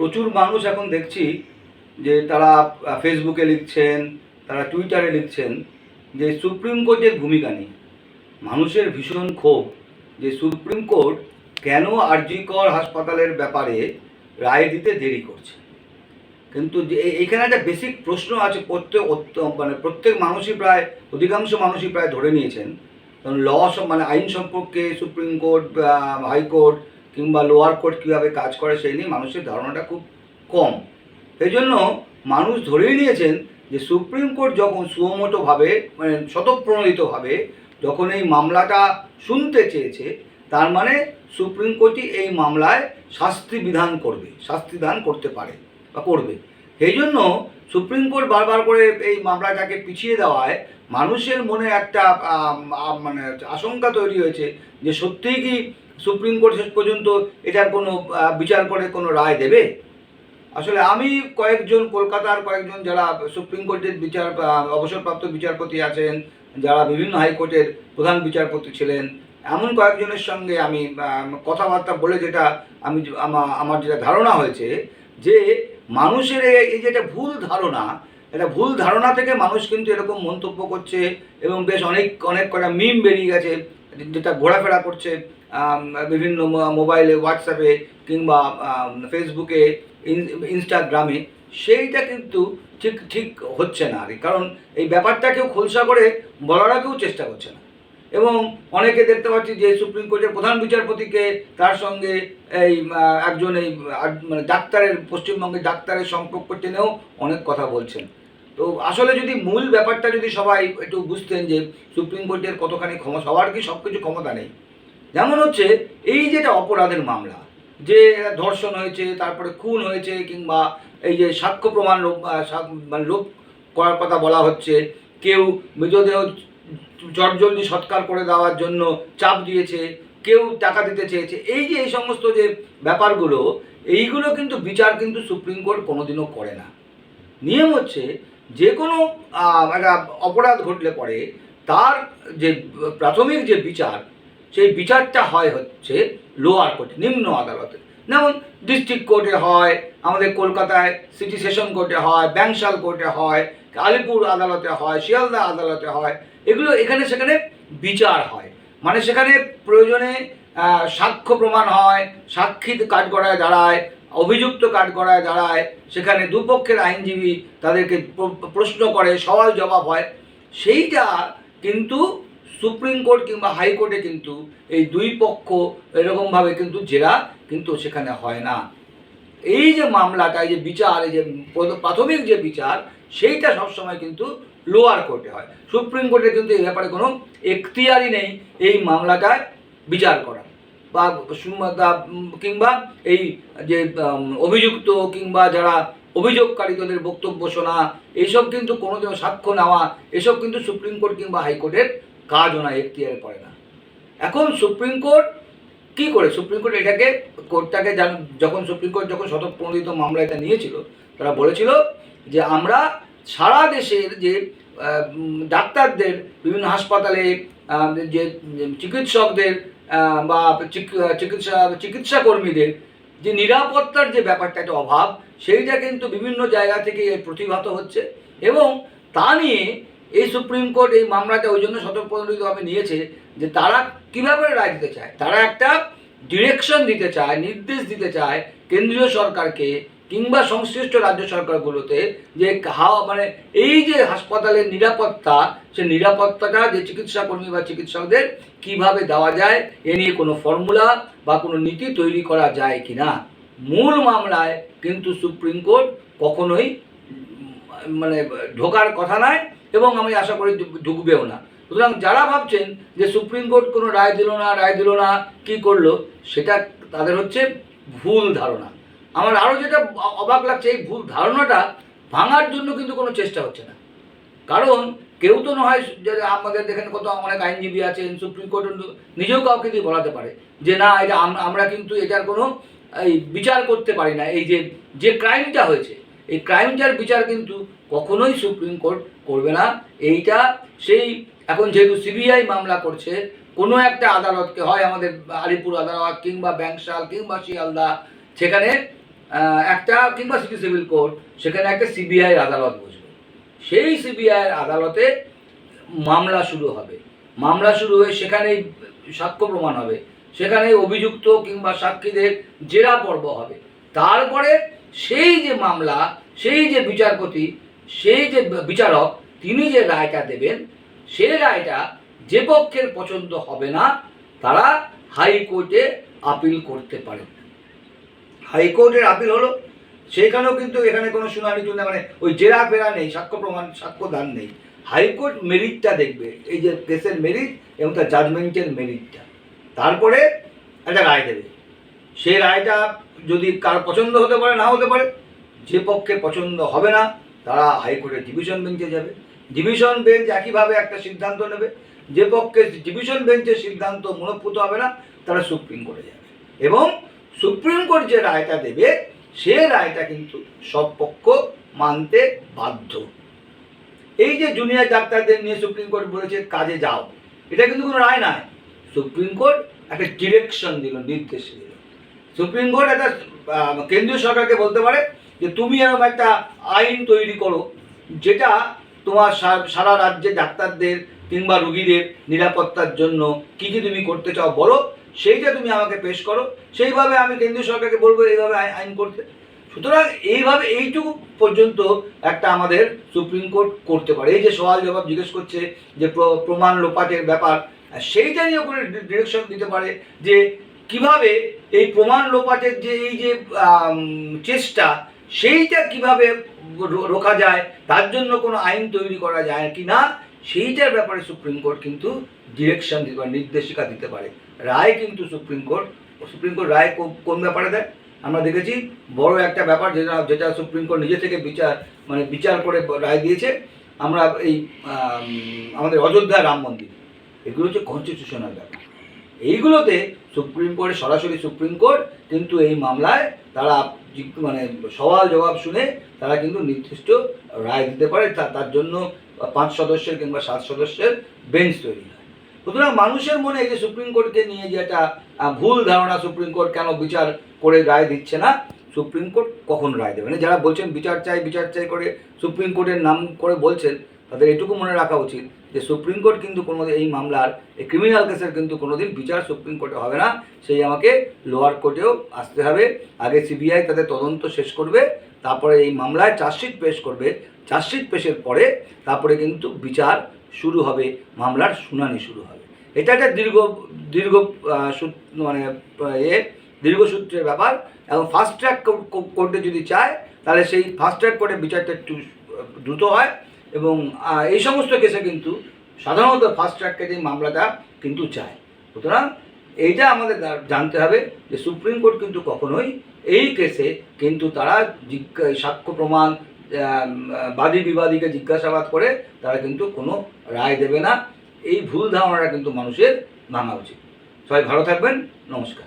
প্রচুর মানুষ এখন দেখছি যে তারা ফেসবুকে লিখছেন, তারা টুইটারে লিখছেন যে সুপ্রিম কোর্টের ভূমিকা নেই মানুষের ভীষণ ক্ষোভ যে সুপ্রিম কোর্ট কেন আরজিকর হাসপাতালের ব্যাপারে রায় দিতে দেরি করছে। কিন্তু যে এখানে একটা বেসিক প্রশ্ন আছে প্রত্যেক মানে প্রত্যেক মানুষই প্রায়, অধিকাংশ মানুষই প্রায় ধরে নিয়েছেন। কারণ ল মানে আইন সম্পর্কে সুপ্রিম কোর্ট হাইকোর্ট কিংবা লোয়ার কোর্ট কীভাবে কাজ করে সেই নিয়ে মানুষের ধারণাটা খুব কম। সেই জন্য মানুষ ধরেই নিয়েছেন যে সুপ্রিম কোর্ট যখন সুমোটোভাবে মানে স্বতঃপ্রণোদিতভাবে যখন এই মামলাটা শুনতে চেয়েছে, তার মানে সুপ্রিম কোর্টই এই মামলায় শাস্তি বিধান করবে, শাস্তি দান করতে পারে বা করবে। সেই জন্য সুপ্রিম কোর্ট বারবার করে এই মামলাটাকে পিছিয়ে দেওয়ায় মানুষের মনে একটা মানে আশঙ্কা তৈরি হয়েছে যে সত্যিই কি সুপ্রিম কোর্ট শেষ পর্যন্ত এটার কোনো বিচার করে কোনো রায় দেবে? আসলে আমি কয়েকজন কলকাতার কয়েকজন যারা সুপ্রিম কোর্টের বিচার অবসরপ্রাপ্ত বিচারপতি আছেন, যারা বিভিন্ন হাইকোর্টের প্রধান বিচারপতি ছিলেন, এমন কয়েকজনের সঙ্গে আমি কথাবার্তা বলে যেটা আমি আমার যেটা ধারণা হয়েছে যে মানুষের এই এই যে একটা ভুল ধারণা, একটা ভুল ধারণা থেকে মানুষ কিন্তু এরকম মন্তব্য করছে এবং বেশ অনেক অনেক কটা মিম বেরিয়ে গেছে। যেটা ঘোরাফেরা করছে বিভিন্ন মোবাইলে হোয়াটসঅ্যাপে কিংবা ফেসবুকে ইন- ইনস্টাগ্রামে সেইটা কিন্তু ঠিক ঠিক হচ্ছে না আর কারণ এই ব্যাপারটা কেউ খোলসা করে বলারও কেউ চেষ্টা করছে না। এবং অনেকে দেখতে পাচ্ছি যে সুপ্রিম কোর্টের প্রধান বিচারপতিকে তার সঙ্গে এই একজন এই মানে ডাক্তারের, পশ্চিমবঙ্গের ডাক্তারের সম্পর্ক টেনেও অনেক কথা বলছেন। তো আসলে যদি মূল ব্যাপারটা যদি সবাই একটু বুঝতেন যে সুপ্রিম কোর্টের কতখানি ক্ষমতা সবার কি সব কিছু ক্ষমতা নেই? যেমন হচ্ছে, এই যেটা অপরাধের মামলা, যে ধর্ষণ হয়েছে, তারপরে খুন হয়েছে, কিংবা এই যে সাক্ষ্য প্রমাণ মানে লোপ করার কথা বলা হচ্ছে, কেউ মৃতদেহ চটজলদি সৎকার করে দেওয়ার জন্য চাপ দিয়েছে, কেউ টাকা দিতে চেয়েছে, এই যে এই সমস্ত যে ব্যাপারগুলো, এইগুলো কিন্তু বিচার কিন্তু সুপ্রিম কোর্ট কোনোদিনও করে না। নিয়ম হচ্ছে যে কোনো একটা অপরাধ ঘটলে পরে তার যে প্রাথমিক যে বিচার, সেই বিচারটা হয় হচ্ছে লোয়ার কোর্টে, নিম্ন আদালতে। যেমন ডিস্ট্রিক্ট কোর্টে হয়, আমাদের কলকাতায় সিটি সেশন কোর্টে হয় ব্যাংশাল কোর্টে হয় আলিপুর আদালতে হয় শিয়ালদা আদালতে হয়, এগুলো এখানে সেখানে বিচার হয়। মানে সেখানে প্রয়োজনে সাক্ষ্য প্রমাণ হয়, সাক্ষী কাজ করায় দাঁড়ায় অভিযুক্ত কাঠগড়ায় দাঁড়ায়, সেখানে দুপক্ষের আইনজীবী তাদেরকে প্রশ্ন করে, সওয়াল জবাব হয়। সেইটা কিন্তু সুপ্রিম কোর্ট কিংবা হাইকোর্টে কিন্তু এই দুই পক্ষ এরকমভাবে কিন্তু জেরা কিন্তু সেখানে হয় না। এই যে মামলাটা, এই যে বিচার, এই যে প্রাথমিক যে বিচার, সেইটা সবসময় কিন্তু লোয়ার কোর্টে হয়। সুপ্রিম কোর্টে কিন্তু এই ব্যাপারে কোনো এখতিয়ারই নেই এই মামলাটায় বিচার করা বা কিংবা এই যে অভিযুক্ত কিংবা যারা অভিযোগকারী তাদের বক্তব্য শোনা এইসব কিন্তু কোনোদিনও সাক্ষ্য নেওয়া, এসব কিন্তু সুপ্রিম কোর্ট কিংবা হাইকোর্টের কাজও না, এখতিয়ারে পড়ে না। এখন সুপ্রিম কোর্ট কি করে? সুপ্রিম কোর্ট এটাকে, কোর্টটাকে যখন সুপ্রিম কোর্ট যখন শতপ্রণোদিত মামলা এটা নিয়েছিল, তারা বলেছিল যে আমরা সারা দেশের যে ডাক্তারদের, বিভিন্ন হাসপাতালে যে, চিকিৎসকদের বা চিক- চিকিৎসা চিকিৎসা কর্মীদের যে নিরাপত্তার যে ব্যাপারটা, একটা অভাব, সেইটা কিন্তু বিভিন্ন জায়গা থেকে প্রতিভাত হচ্ছে এবং তা নিয়ে এই সুপ্রিম কোর্ট এই মামলাটা ওই জন্য স্বতঃপ্রণোদিতভাবে নিয়েছে যে তারা কীভাবে রায় দিতে চায়? তারা একটা ডিরেকশন দিতে চায়, নির্দেশ দিতে চায় কেন্দ্রীয় সরকারকে কিংবা সংশ্লিষ্ট রাজ্য সরকারগুলোতে যে হাওয়া মানে এই যে হাসপাতালের নিরাপত্তা, সে নিরাপত্তাটা যে চিকিৎসা কর্মী বা চিকিৎসকদের কীভাবে দেওয়া যায়, এ নিয়ে কোনো ফর্মুলা বা কোনো নীতি তৈরি করা যায় কি না মূল মামলায় কিন্তু সুপ্রিম কোর্ট কখনোই মানে ঢোকার কথা নয় এবং আমি আশা করি ঢুকবেও না। সুতরাং যারা ভাবছেন যে সুপ্রিম কোর্ট কোনো রায় দিল না, রায় দিল না, কি করল, সেটা তাদের হচ্ছে ভুল ধারণা। আমার আরও যেটা অবাক লাগছে, এই ভুল ধারণাটা ভাঙার জন্য কিন্তু কোনো চেষ্টা হচ্ছে না। কারণ কেউ তো নয় যে আমাদের দেখেন কত অনেক আইনজীবী আছেন সুপ্রিম কোর্ট নিজেও কাউকে দিয়ে বলাতে পারে যে না এটা আমরা কিন্তু এটার কোনো, এই বিচার করতে পারি না। এই যে যে ক্রাইমটা হয়েছে, এই ক্রাইমটার বিচার কিন্তু কখনোই সুপ্রিম কোর্ট করবে না। এইটা সেই, এখন যেহেতু সিবিআই মামলা করছে, কোনো একটা আদালতকে হয় আমাদের আলিপুর আদালত কিংবা ব্যাংশাল কিংবা শিয়ালদা, সেখানে একটা কিংবা সিটি সিভিল কোর্ট, সেখানে একটা সিবিআই আদালত বসবে। সেই সিবিআই আদালতে মামলা শুরু হবে। মামলা শুরু হয়ে সেখানেই সাক্ষ্য প্রমাণ হবে। সেখানে অভিযুক্ত কিংবা সাক্ষীদের জেরা পর্ব হবে। তারপরে সেই যে মামলা, সেই যে বিচারপতি, সেই যে বিচারক, তিনি যে রায়টা দেবেন সেই রায়টা যে পক্ষের পছন্দ হবে না, তারা হাইকোর্টে আপিল করতে পারেন হাইকোর্টের আপিল হলো, সেখানেও কিন্তু এখানে কোনো শুনানি টুনা মানে ওই জেরা ফেরা নেই, সাক্ষ্য প্রমাণ, সাক্ষ্য দান নেই। হাইকোর্ট মেরিটটা দেখবে, এই যে কেসের মেরিট এবং তার জাজমেন্টের মেরিটটা। তারপরে একটা রায় দেবে। সেই রায়টা যদি কার পছন্দ হতে পারে, না হতে পারে, যে পক্ষে পছন্দ হবে না, তারা হাইকোর্টের ডিভিশন বেঞ্চে যাবে। ডিভিশন বেঞ্চ একইভাবে একটা সিদ্ধান্ত নেবে। যে পক্ষে ডিভিশন বেঞ্চের সিদ্ধান্ত মনোপুত হবে না, তারা সুপ্রিম কোর্টে যাবে। এবং সুপ্রিম কোর্ট যে রায়টা দেবে, সে রায়টা কিন্তু সব পক্ষ মানতে বাধ্য। এই যে জুনিয়র ডাক্তারদের নিয়ে সুপ্রিম কোর্ট বলেছে, কাজে যাও। এটা কিন্তু কোনো রায় নয়। সুপ্রিম কোর্ট একটা ডিরেকশন দিল, নির্দেশ দিল। সুপ্রিম কোর্ট একটা কেন্দ্রীয় সরকারকে বলতে পারে যে, তুমি এরকম একটা আইন তৈরি করো, যেটা তোমার সারা রাজ্যে ডাক্তারদের কিংবা রুগীদের নিরাপত্তার জন্য কি কি তুমি করতে চাও বলো। সেইটা তুমি আমাকে পেশ করো। সেইভাবে আমি কেন্দ্রীয় সরকারকে বলব, এইভাবে আইন করতে। সুতরাং এইভাবে এইটুকু পর্যন্ত একটা আমাদের সুপ্রিম কোর্ট করতে পারে। এই যে সওয়াল জবাব জিজ্ঞেস করছে যে প্রমাণ লোপাটের ব্যাপার, সেইটা নিয়ে কোনো ডিরেকশন দিতে পারে যে কীভাবে এই প্রমাণ লোপাটের যে এই যে চেষ্টা, সেইটা কীভাবে রোখা যায়, তার জন্য কোনো আইন তৈরি করা যায় কি না সেইটার ব্যাপারে সুপ্রিম কোর্ট কিন্তু ডিরেকশন দিতে পারে, নির্দেশিকা দিতে পারে। রায় কিন্তু সুপ্রিম কোর্ট সুপ্রিম কোর্ট রায় কোন ব্যাপারে দেয়? আমরা দেখেছি বড় একটা ব্যাপার যেটা যেটা সুপ্রিম কোর্ট নিজে থেকে বিচার মানে বিচার করে রায় দিয়েছে। আমরা এই আমাদের অযোধ্যা রাম মন্দির, এগুলো হচ্ছে কনস্টিটিউশনাল ব্যাপার। এইগুলোতে সুপ্রিম কোর্টে সরাসরি সুপ্রিম কোর্ট কিন্তু এই মামলায় তারা মানে সওয়াল জবাব শুনে তারা কিন্তু নির্দিষ্ট রায় দিতে পারে। তার জন্য পাঁচ সদস্যের কিংবা সাত সদস্যের বেঞ্চ তৈরি হয়। সুতরাং মানুষের মনে এই যে সুপ্রিম কোর্টকে নিয়ে যে একটা ভুল ধারণা সুপ্রিম কোর্ট কেন বিচার করে রায় দিচ্ছে না, সুপ্রিম কোর্ট কখন রায় দেবে? মানে যারা বলছেন বিচার চাই বিচার চাই করে সুপ্রিম কোর্টের নাম করে বলছেন, তাদের এটুকু মনে রাখা উচিত যে সুপ্রিম কোর্ট কিন্তু কোনো এই মামলার, এই ক্রিমিনাল কেসের কিন্তু কোনোদিন বিচার সুপ্রিম কোর্টে হবে না। সেই আমাকে লোয়ার কোর্টেও আসতে হবে, আগে সিবিআই তাদের তদন্ত শেষ করবে, তারপরে এই মামলায় চার্জশিট পেশ করবে। চার্জশিট পেশের পরে তারপরে কিন্তু বিচার শুরু হবে, মামলার শুনানি শুরু হবে। এটা একটা দীর্ঘ দীর্ঘ মানে এ দীর্ঘসূত্রের ব্যাপার এবং ফাস্ট ট্র্যাক কোর্টে যদি চায়, তাহলে সেই ফাস্ট ট্র্যাক কোর্টে বিচারটা একটু দ্রুত হয় এবং এই সমস্ত কেসে কিন্তু সাধারণত ফাস্ট ট্র্যাককে এই মামলাটা কিন্তু চায়। সুতরাং এইটা আমাদের জানতে হবে যে সুপ্রিম কোর্ট কিন্তু কখনোই এই কেসে কিন্তু তারা সাক্ষ্য প্রমাণ বাদী বিবাদীকে জিজ্ঞাসাবাদ করে তারা কিন্তু কোনো রায় দেবে না। এই ভুল ধারণাটা কিন্তু মানুষের ভাঙা উচিত। সবাই ভালো থাকবেন। নমস্কার।